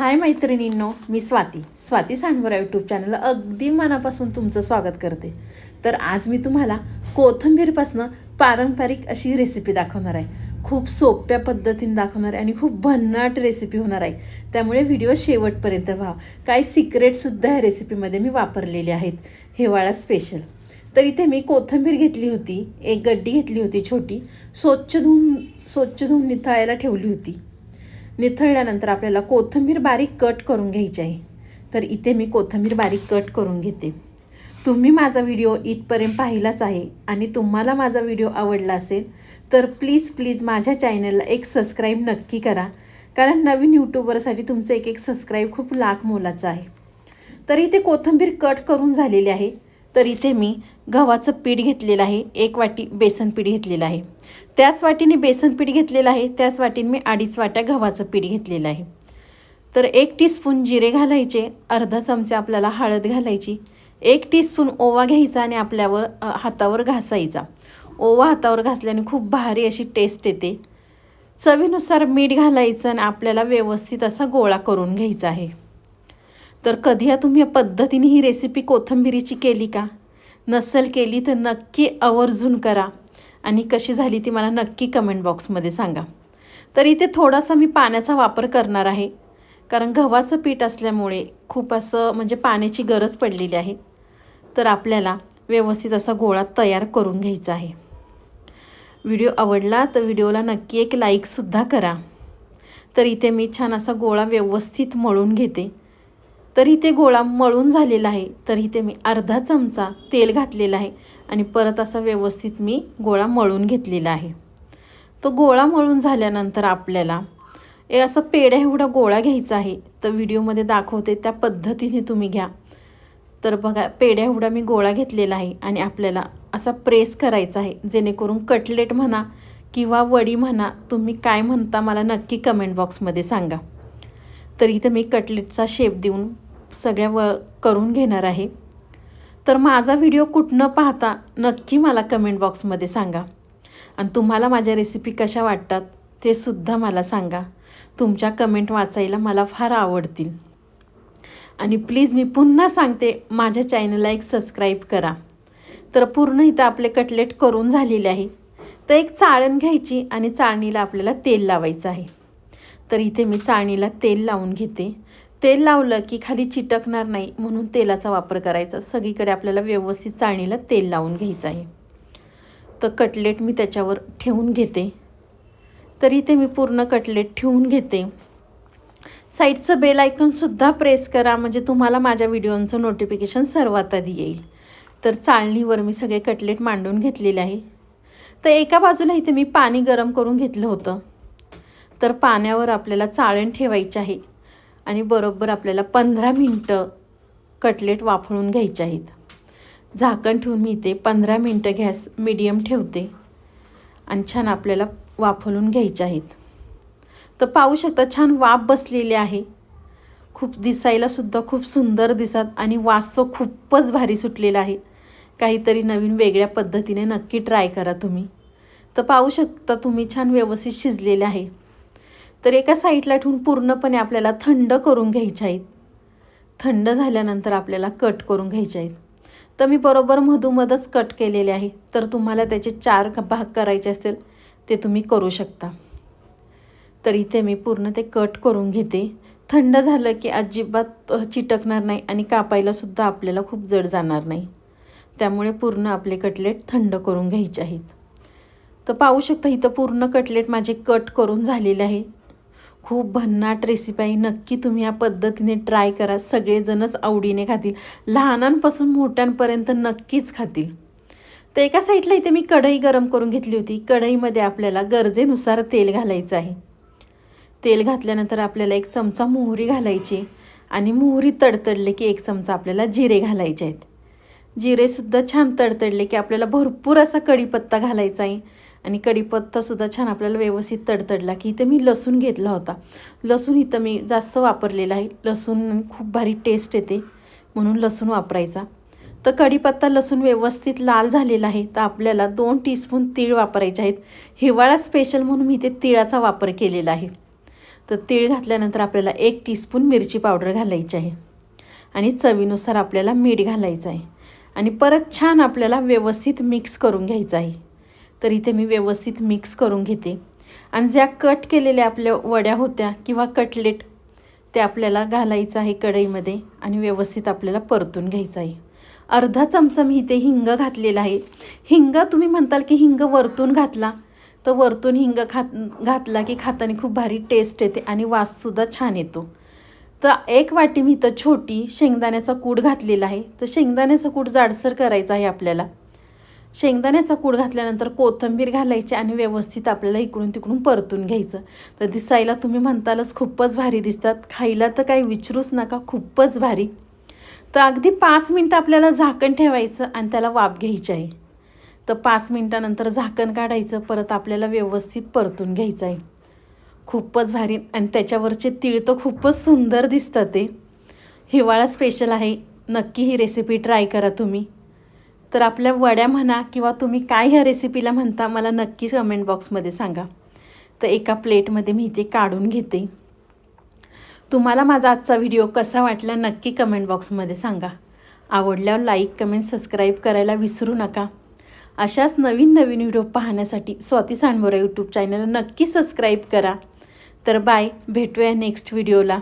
हाय मैत्रिणींनो मी स्वाती. स्वाती सांडवरा यूट्यूब चॅनलला अगदी मनापासून तुमचं स्वागत करते. तर आज मी तुम्हाला कोथिंबीरपासनं पारंपरिक अशी रेसिपी दाखवणार आहे. खूप सोप्या पद्धतीने दाखवणार आहे आणि खूप भन्नाट रेसिपी होणार आहे. त्यामुळे व्हिडिओ शेवटपर्यंत व्हा काही सिक्रेटसुद्धा ह्या रेसिपीमध्ये मी वापरलेले आहेत. हिवाळा स्पेशल तर इथे मी कोथिंबीर घेतली होती. एक गड्डी घेतली होती छोटी. स्वच्छ धुवून स्वच्छ धुवून निथळायला ठेवली होती. निथळल्यानंतर आपल्याला कोथिंबीर बारीक कट करून घ्यायची आहे. तर इथे मी कोथिंबीर बारीक कट करून घेते. तुम्ही माझा व्हिडिओ इथपर्यंत पाहिलाच आहे आणि तुम्हाला माझा व्हिडिओ आवडला असेल तर प्लीज प्लीज माझ्या चॅनलला एक सबस्क्राईब नक्की करा. कारण नवीन यूट्यूबरसाठी तुमचं एक एक सबस्क्राईब खूप लाख मोलाचं आहे. तर इथे कोथिंबीर कट करून झालेली आहे. तर इथे मी गव्हाचं पीठ घेतलेलं आहे. एक वाटी बेसन पीठ घेतलेलं आहे. त्याच वाटीने बेसन पीठ घेतलेलं आहे. त्याच वाटीने मी अडीच वाट्या गव्हाचं पीठ घेतलेलं आहे. तर एक टीस्पून जिरे घालायचे. अर्धा चमचे आपल्याला हळद घालायची. एक टीस्पून ओवा घ्यायचा आणि आपल्यावर हातावर घासायचा. ओवा हातावर घासल्याने खूप भारी अशी टेस्ट येते. चवीनुसार मीठ घालायचं आणि आपल्याला व्यवस्थित असा गोळा करून घ्यायचा आहे. तर कधी या तुम्ही या पद्धतीने ही रेसिपी कोथिंबिरीची केली का? नसेल केली तर नक्की आवर्जून करा. आणि कशी झाली ती मला नक्की कमेंट बॉक्समध्ये सांगा. तर इथे थोडासा मी पाण्याचा वापर करणार आहे. कारण गव्हाचं पीठ असल्यामुळे खूप असं म्हणजे पाण्याची गरज पडलेली आहे. तर आपल्याला व्यवस्थित असा गोळा तयार करून घ्यायचा आहे. व्हिडिओ आवडला तर व्हिडिओला नक्की एक लाईकसुद्धा करा. तर इथे मी छान असा गोळा व्यवस्थित मळून घेते. तर इथे गोळा मळून झालेला आहे. तर इथे मी अर्धा चमचा तेल घातलेला आहे आणि परत असा व्यवस्थित मी गोळा मळून घेतलेला आहे. तो गोळा मळून झाल्यानंतर आपल्याला ए असा पेढ्या एवढा गोळा घ्यायचा आहे. तर व्हिडिओमध्ये दाखवते त्या पद्धतीने तुम्ही घ्या. तर बघा पेढ्या एवढा मी गोळा घेतलेला आहे आणि आपल्याला असा प्रेस करायचा आहे. जेणेकरून कटलेट म्हणा किंवा वडी म्हणा तुम्ही काय म्हणता मला नक्की कमेंट बॉक्समध्ये सांगा. तर इथं मी कटलेटचा शेप देऊन सगळ्या व करून घेणार आहे. तर माझा व्हिडिओ कुठनं पाहता नक्की मला कमेंट बॉक्समध्ये सांगा. आणि तुम्हाला माझ्या रेसिपी कशा वाटतात ते सुद्धा मला सांगा. तुमच्या कमेंट वाचायला मला फार आवडतील. आणि प्लीज मी पुन्हा सांगते माझ्या चॅनलला एक सबस्क्राईब करा. तर पूर्ण इथं आपले कटलेट करून झालेले आहे. तर एक चाळण घ्यायची आणि चाळणीला आपल्याला तेल लावायचं आहे. तर इथे मी चाळणीला तेल लावून घेते. तेल लावलं की खाली चिटकणार नाही म्हणून तेलाचा वापर करायचा. सगळीकडे आपल्याला व्यवस्थित चाळणीला तेल लावून घ्यायचं आहे. तर कटलेट मी त्याच्यावर ठेवून घेते. तर इथे मी पूर्ण कटलेट ठेवून घेते. साईडचं बेल आयकॉनसुद्धा प्रेस करा म्हणजे तुम्हाला माझ्या व्हिडिओंचं नोटिफिकेशन सर्वात आधी येईल. तर चाळणीवर मी सगळे कटलेट मांडून घेतलेले आहे. तर एका बाजूला इथे मी पाणी गरम करून घेतलं होतं. तर पाण्यावर आपल्याला चाळण ठेवायची आहे. आणि बरोबर आपल्याला पंधरा मिनटं कटलेट वाफळून घ्यायचे आहेत. झाकण ठेवून मी इथे पंधरा मिनटं गॅस मिडियम ठेवते. आणि छान आपल्याला वाफळून घ्यायचे आहेत. तर पाहू शकता छान वाफ बसलेली आहे. खूप दिसायलासुद्धा खूप सुंदर दिसत आणि वास तो खूपच भारी सुटलेला आहे. काहीतरी नवीन वेगळ्या पद्धतीने नक्की ट्राय करा तुम्ही. तर पाहू शकता तुम्ही छान व्यवस्थित शिजलेले आहे. तर एका साईडला ठेवून पूर्णपणे आपल्याला थंड करून घ्यायचे आहेत. थंड झाल्यानंतर आपल्याला कट करून घ्यायचे आहेत. तर मी बरोबर मधोमधच कट केलेले आहे तर तुम्हाला त्याचे चार भाग करायचे असेल ते तुम्ही करू शकता. तर इथे मी पूर्ण ते कट करून घेते. थंड झालं की अजिबात चिटकणार नाही आणि कापायलासुद्धा आपल्याला खूप जड जाणार नाही. त्यामुळे पूर्ण आपले कटलेट थंड करून घ्यायचे आहेत. तर पाहू शकता इथं पूर्ण कटलेट माझे कट करून झालेले आहे. खूप भन्नाट रेसिपी आहे. नक्की तुम्ही या पद्धतीने ट्राय करा. सगळेजणच आवडीने खातील. लहानांपासून मोठ्यांपर्यंत नक्कीच खातील. तर एका साईडला इथे मी कढई गरम करून घेतली होती. कढईमध्ये आपल्याला गरजेनुसार तेल घालायचं आहे. तेल घातल्यानंतर आपल्याला एक चमचा मोहरी घालायची आणि मोहरी तडतडले की एक चमचा आपल्याला जिरे घालायचे आहेत. जिरेसुद्धा छान तडतडले की आपल्याला भरपूर असा कढीपत्ता घालायचा आहे. आणि कढीपत्तासुद्धा छान आपल्याला व्यवस्थित तडतडला की इथं मी लसूण घेतला होता. लसूण इथं मी जास्त वापरलेला आहे. लसूण खूप भारी टेस्ट येते म्हणून लसूण वापरायचा. तर कढीपत्ता लसूण व्यवस्थित लाल झालेला आहे. तर आपल्याला दोन टीस्पून तीळ वापरायचे आहेत. हिवाळा स्पेशल म्हणून मी ते तिळाचा वापर केलेला आहे. तर तीळ घातल्यानंतर आपल्याला एक टीस्पून मिरची पावडर घालायची आहे. आणि चवीनुसार आपल्याला मीठ घालायचं आहे. आणि परत छान आपल्याला व्यवस्थित मिक्स करून घ्यायचं आहे. तर इथे मी व्यवस्थित मिक्स करून घेते. आणि ज्या कट केलेल्या आपल्या वड्या होत्या किंवा कटलेट ते आपल्याला घालायचं आहे कढईमध्ये आणि व्यवस्थित आपल्याला परतून घ्यायचं आहे. अर्धा चमचा मी इथे हिंग घातलेला आहे. हिंग तुम्ही म्हणताल की हिंग वरतून घातला तर वरतून हिंग खात घातला की खाताना खूप भारी टेस्ट येते आणि वाससुद्धा छान येतो. तर एक वाटी मी इथं छोटी शेंगदाण्याचा कूड घातलेला आहे. तर शेंगदाण्याचा कूड जाडसर करायचा आहे आपल्याला. शेंगदाण्याचा कूड घातल्यानंतर कोथिंबीर घालायची आणि व्यवस्थित आपल्याला इकडून तिकडून परतून घ्यायचं. तर दिसायला तुम्ही म्हणतालच खूपच भारी दिसतात. खायला तर काही विचारूच नका खूपच भारी. तर अगदी पाच मिनटं आपल्याला झाकण ठेवायचं आणि त्याला वाफ घ्यायची आहे. तर पाच मिनटानंतर झाकण काढायचं परत आपल्याला व्यवस्थित परतून घ्यायचं आहे. खूपच भारी आणि त्याच्यावरचे तीळ तर खूपच सुंदर दिसतात ते. हिवाळा स्पेशल आहे. नक्की ही रेसिपी ट्राय करा तुम्ही. तर आपल्या वड्या म्हणा किंवा तुम्ही काय ह्या रेसिपीला म्हणता मला नक्की कमेंट बॉक्समध्ये सांगा. तर एका प्लेटमध्ये मी इथे काढून घेते. तुम्हाला माझा आजचा व्हिडिओ कसा वाटला नक्की कमेंट बॉक्समध्ये सांगा. आवडल्यावर लाईक कमेंट सबस्क्राईब करायला विसरू नका. अशाच नवीन नवीन व्हिडिओ पाहण्यासाठी स्वाती सांडबोरा यूट्यूब चॅनल नक्की सबस्क्राईब करा. तर बाय भेटूया नेक्स्ट व्हिडिओला